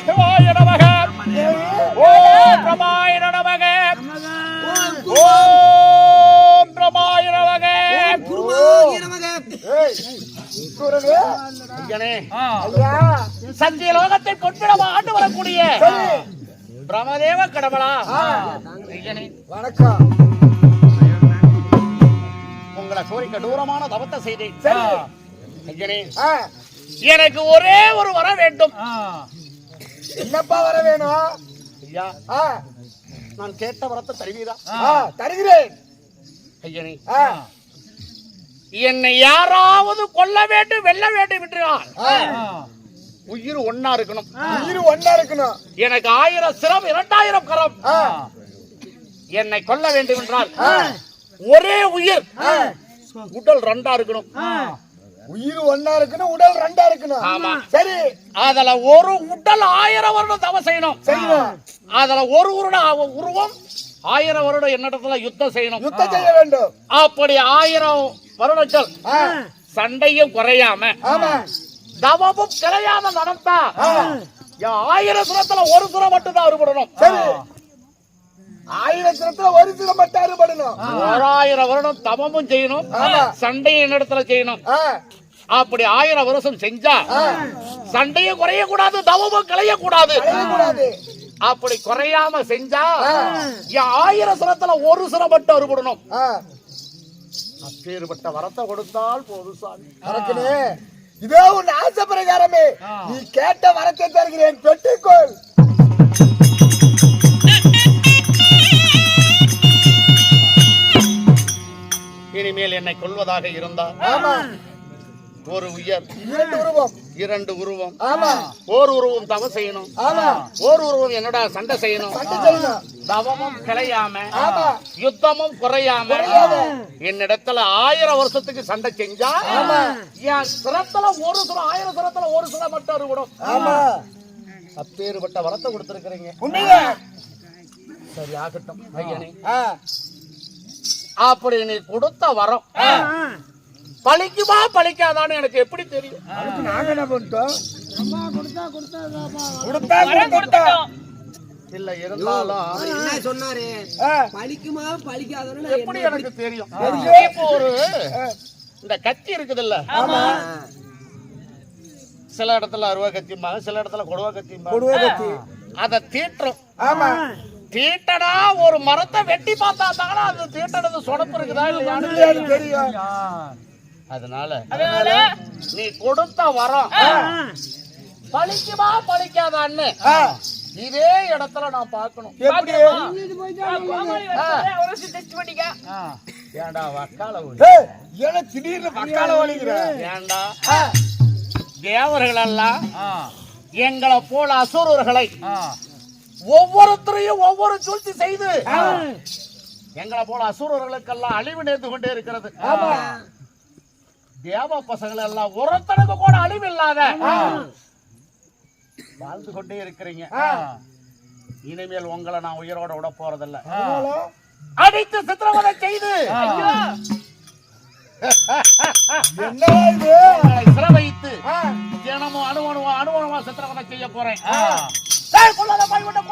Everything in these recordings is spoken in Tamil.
சிவாய நமக. ஓம் பிரமாய நமக. ஓம் பிரமாய நமக. ஐயனே, சத்திய லோகத்தை பொன்பிடமா ஆண்டு வரக்கூடிய பிரமதேவ கடவுளா? வணக்கம். உங்களை கோரிக்கை தூரமான தவத்தை செய்தேன். எனக்கு ஒரே ஒரு வர வேண்டும். என்னப்பா வர வேணும்? ஐயா. நான் கேட்ட வரத்தை தருவீரா? ஆ, தருகிறேன். ஐயனே. என்னை யாராவது கொல்ல வேண்டும் வெல்ல வேண்டும் என்றால் உயிர் ஒன்னா இருக்கணும். உயிர் ஒண்ணா இருக்கணும். எனக்கு ஆயிரம் சிரம் இரண்டாயிரம் கரம். என்னை கொல்ல வேண்டும் என்றால் ஒரே உயிர். உடல் ரெண்டா இருக்கணும். உயிர் ஒண்ணா இருக்கணும் உடல் ரெண்டா இருக்கணும் ஆமா. சரி. அதுல ஒரு உடல் ஆயிரம் வருடம் தவம் செய்யணும். செய்யணும். அதுல ஒரு உருட உருவம் ஆயிரம் வருடம் என்னிடத்துல யுத்தம் செய்யணும். யுத்தம் செய்ய வேண்டும். அப்படி ஆயிரம் வருடங்கள் சண்டையும் குறையாம தவமும் கிளையாம நடந்தா ஆயிரம் சுரத்துல ஒரு சுரம் மட்டும் தான் அறுபடணும். சரி. ஆயிரத்துல ஒரு சில மட்டும் அறுபடணும். ஓராயிரம் வருடம் தவமும் செய்யணும். சண்டையும் என்னிடத்துல செய்யணும். அப்படி ஆயிரம் வருஷம் செஞ்சா சண்டையும் குறைய கூடாது தவமும் கிளைய கூடாது அப்படி குறையாம செஞ்சா ஆயிரம் சுரத்துல ஒரு சுரம் மட்டும் அறுபடணும் அப்பேற்பட்ட வரத்தை கொடுத்தால் போதும் சாமி. அரக்கனே இதோ உன் ஆசை பிரகாரமே நீ கேட்ட வரத்தை தருகிறேன் பெற்றுக்கொள். இனிமேல் என்னை கொல்வதாக இருந்தா ஆமா ஒரு உயர் இரண்டு உருவம். இரண்டு உருவம். ஆமா. ஓர் உருவம் தவம் செய்யணும். ஆமா. ஓர் உருவம் என்னடா சண்டை செய்யணும்? தவமும் கிளையாம யுத்தமும் குறையாம என்னிடத்துல ஆயிரம் வருஷத்துக்கு சண்டை செஞ்சா என் சிரத்துல ஒரு சுரம் ஆயிரம் சிரத்துல ஒரு சுரம் மட்டும் ஆமா. அப்பேறுபட்ட வரத்தை கொடுத்திருக்கிறீங்க. சரி ஆகட்டும் ஐயனே ஆ, அப்படி நீ கொடுத்த வரம். பழிக்குமா பழிக்காதான்னு எனக்கு எப்படி தெரியும்? அதுக்கு நாங்க என்ன பண்ணிட்டோம்? கொடுத்தா கொடுத்தோம் இல்ல இருந்தாலும் என்ன சொன்னாரு? பழிக்குமா பழிக்காதன்னு எப்படி எனக்கு தெரியும். இப்போ ஒரு இந்த கத்தி இருக்குதுல்ல. ஆமா. சில இடத்துல அருவா கத்திம்பாங்க சில இடத்துல கொடுவா கத்திம்பாங்க. கொடுவா கத்தி. அதை தீட்டுறோம். ஆமா. தீட்டடா ஒரு மரத்தை வெட்டி பார்த்தா தானே அது தீட்டனது சொடப்பு இருக்குதா இல்லையான்னு தெரியும். அதனால நீ கொடுத்த வரம் பழிக்குமா பழிக்காதான்னு. இதே இடத்துல நான் பார்க்கணும். ஏன்டா வக்கால ஏன்னா திடீர்னு வக்கால வலிக்கிற ஏன்டா தேவர்கள் எல்லாம் எங்களை போல அசுரர்களை ஒவ்வொருத்தரையும் ஒவ்வொரு சூழ்ச்சி செய்து எங்களை போல அசுரர்களுக்கெல்லாம் அழிவு நேர்ந்து கொண்டே இருக்கிறது. தேவ பசங்கள் எல்லாம் ஒருத்தனுக்கு கூட அழிவு இல்லாத வாழ்ந்து கொண்டே இருக்கிறீங்க. இனிமேல் உங்களை நான் உயிரோட விட போறதில்ல. அடித்து சித்திரவதை செய்து. சிற வைத்து தினமும் அணு அணுவா சித்திரவதை செய்ய போறேன். கொல்லாத போய் விட்டு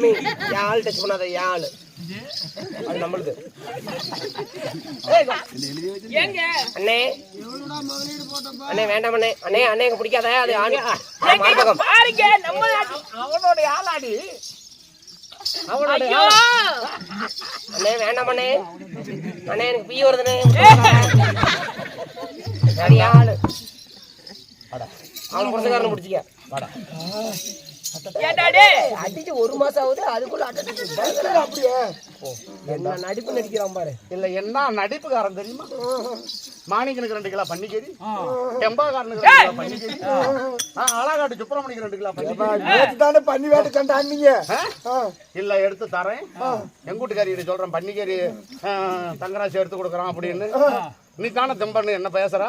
சாமி என் ஆள் டச் பண்ணாத என் ஆள். அது நம்மளுது. ஏய், வா. அண்ணே. அண்ணே வேண்டாம் அண்ணே. அண்ணே அண்ணே எனக்கு பிடிக்காத. அது ஆளாடி! அண்ணே வேண்டாம் அண்ணே. அண்ணே எனக்கு பீ வருதுண்ணே. என் ஆளு. அவன் புரசக்காரன் முடிச்சிக்க அடிச்சு ஒரு மாசம் ஆகுது அதுக்குள்ள அப்படியே. என்ன நடிப்பு நடிக்கிறான் பாரு. இல்ல என்ன நடிப்புக்காரன் தெரியுமா? மாணிக்கனுக்கு ரெண்டு கிலோ பன்னிக்கறி எம்பாக்காரனுக்கு ரெண்டு கிலோ பன்னிக்கறி. ஆ, அழகாட்டு சுப்பிரமணிக்கு ரெண்டு கிலோ நேத்து தானே பண்ணி வேட்டு கண்ட அண்ணிங்க. ஆ? இல்ல எடுத்து தரேன். எங்க வீட்டுக்காரிட்ட சொல்றேன் பன்னிக்கறி ஆ, தங்கராசி எடுத்து கொடுக்குறான் அப்படின்னு. நீ தானே தெம்பன்னு என்ன பேசுற?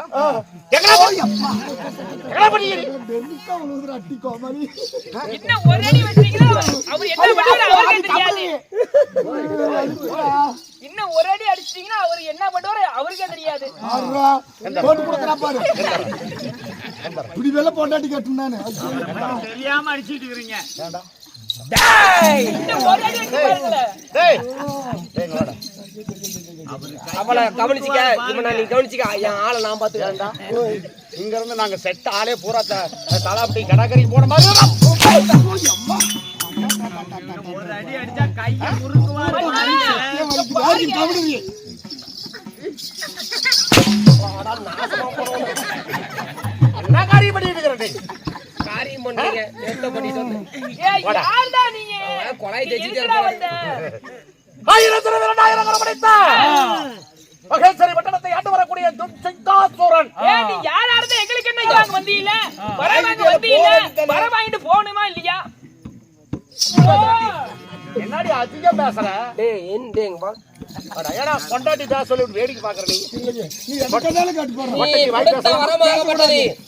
எங்கடா போய் எங்கடா பன்னிக்கறி வெறுக்கா உழுதுற அட்டி கோமாளி. இன்னும் ஒரு அடி வச்சீங்கன்னா அவர் என்ன பண்ணுவாரு அவருக்கே தெரியாது. இன்னும் ஒரு அடி அடிச்சிட்டீங்கன்னா அவர் என்ன பண்ணுவாரு? அவருக்கே தெரியாது. இப்படி வெள்ள போட்டாட்டி கட்டுனானு இன்னும் ஒரு அடி அடிச்சு பாருங்களேன். டேய் டேய் வாடா. அவளை கவனிச்சுக்க. இவனை நீ கவனிச்சுக்க. என் ஆளை நான் பாத்துக்கிறேன்டா இங்க இருந்து நாங்க செட் ஆளே பூரா த- தலாப்பட்டி கடற்கரை போன மாதிரி என்ன காரியம் பண்ணிட்டு இருக்கிற டேய்? காரியம் பண்றீங்க எந்த பண்ணிட்டு வந்தேன்? ஏய் யார்டா நீங்க? கொலை நீ வந்த ஆயிரத்தி இரண்டாயிரம் கரம் படைத்த மகேஸ்வரி பட்டணத்தை ஆண்டு வரக்கூடிய நீ யாரா இருந்தா எங்களுக்கு என்ன வாங்க வந்தீல வர வாங்க வந்தீல வர வாங்கிட்டு போகணுமா இல்லையா? என்னடி அதிகம் பேசுற? டேய் என் டேங்க பா ஏடா பேச சொல்லி வேடிக்கை பாக்குற நீ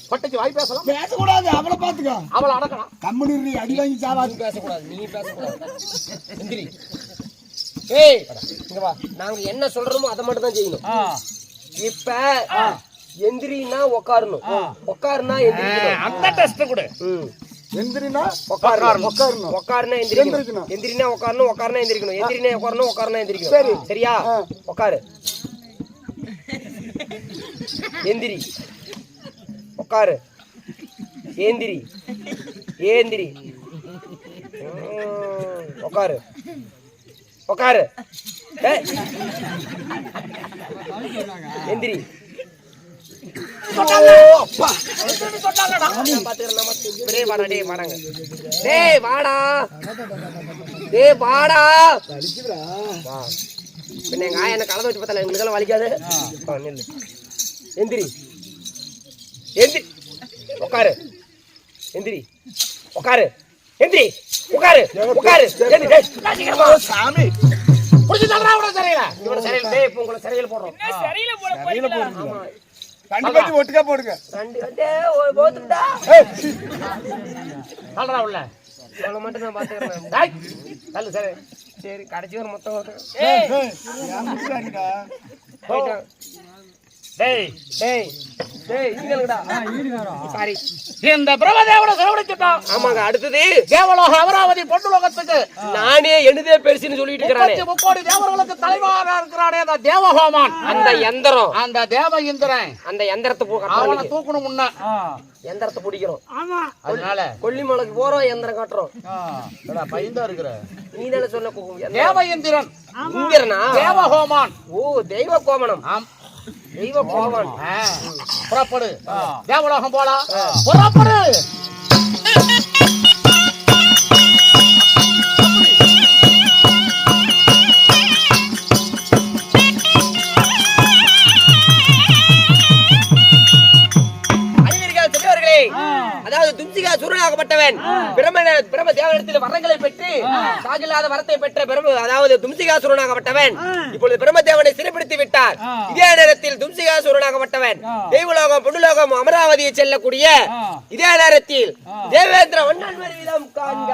பொட்டைக்கு வாய் பேசலாம். பேசக்கூடாது. அவளை பாத்துக்க அவளை அடக்கலாம். கம்முனு இரு, அடி வாங்கி சாவாது. பேசக்கூடாது நீ பேசக்கூடாது. ஏய் இங்க வா. நாங்க என்ன சொல்றோமோ அதை மட்டும் தான் செய்யணும். இப்ப எந்திரினா உட்காரணும் உட்காருனா எந்திரிக்கணும். அந்த டெஸ்ட் கொடு. ம். எந்திரினா உட்காரணும் உட்காரணும் உட்காருனா எந்திரிக்கணும். எந்திரினா உட்காரணும் உட்காருனா எந்திரிக்கணும். எந்திரினா உட்காரணும் உட்காருனா எந்திரிக்கணும். சரி. சரியா. உட்காரு எந்திரி. உட்காரு ஏந்திரி. ஏந்திரி. உட்காரு உட்காரு ஏய். எந்திரி. வாடா டேய் வாடா. டேய் வாடா. வா. பின்ன எங்க ஆயா என்ன கலந்து வச்சு பார்த்தல எனக்கு வலிக்காது. எந்திரி. எந்திரி. உட்காரு எந்திரி. உட்காரு எந்திரி உட்காரு உட்காரு. சாமி புடிச்சு தள்ளுறா அவனை சரியில்லை இவனை சிறையில் டேய் இப்போ உங்களை சிறையில் போடுறோம் சரியில போட போறீங்களா ஆமா ரெண்டு பேத்தி ஒட்டுக்கா போடுங்க ரெண்டு வந்து போத்துட்டா தள்ளுறா உள்ள அவளை மட்டும் நான் பாத்துக்கிறேன் டேய், தள்ளு சரி சரி கடைசி வர மொத்தம். ஏய் போயிட்டான் டேய் டேய் டேய் இங்கடா சாரி இந்த பிரபதேவனை செலவழிச்சுட்டான். ஆமாங்க அடுத்தது? தேவலோக அமராவதி பொன்னுலோகத்துக்கு நானே என்னதே பெருசுன்னு சொல்லிட்டு இருக்கிறானே. முக்கோடி தேவர்களுக்கு தலைவராக இருக்கிறானே அந்த தேவஹோமான் அந்த எந்திரம். அந்த தேவ இந்திரன். அந்த எந்திரத்தை போ அவனை கட்டுறோம் தூக்கணும் முன்ன. எந்திரத்தை பிடிக்கிறோம். அதனால. கொல்லிமலைக்கு போறோம் எந்திரம் கட்டுறோம். பயந்தா இருக்கிற? நீ தானே சொன்ன. தேவ இந்திரன். இந்திரனா? தேவஹோமான் ஓ தெய்வ ஆம். தெய்வ புறப்படு. தேவலோகம் போலாம் புறப்படு. அதாவது தும்சிகா சூரனாகப்பட்டவன். பிரம பிரம தேவனிடத்தில் வரங்களை பெற்று சாகில்லாத வரத்தை பெற்ற பிரம அதாவது தும்சிகா சூரனாகப்பட்டவன். இப்பொழுது பிரம தேவனை சிறைப்பிடித்து விட்டார். இதே நேரத்தில் தும்சிகா சூரனாகப்பட்டவன். தெய்வலோகம் புண்ணுலோகம் அமராவதியை செல்லக்கூடிய இதே நேரத்தில் தேவேந்திர ஒன்னான் வீதம் காண்க.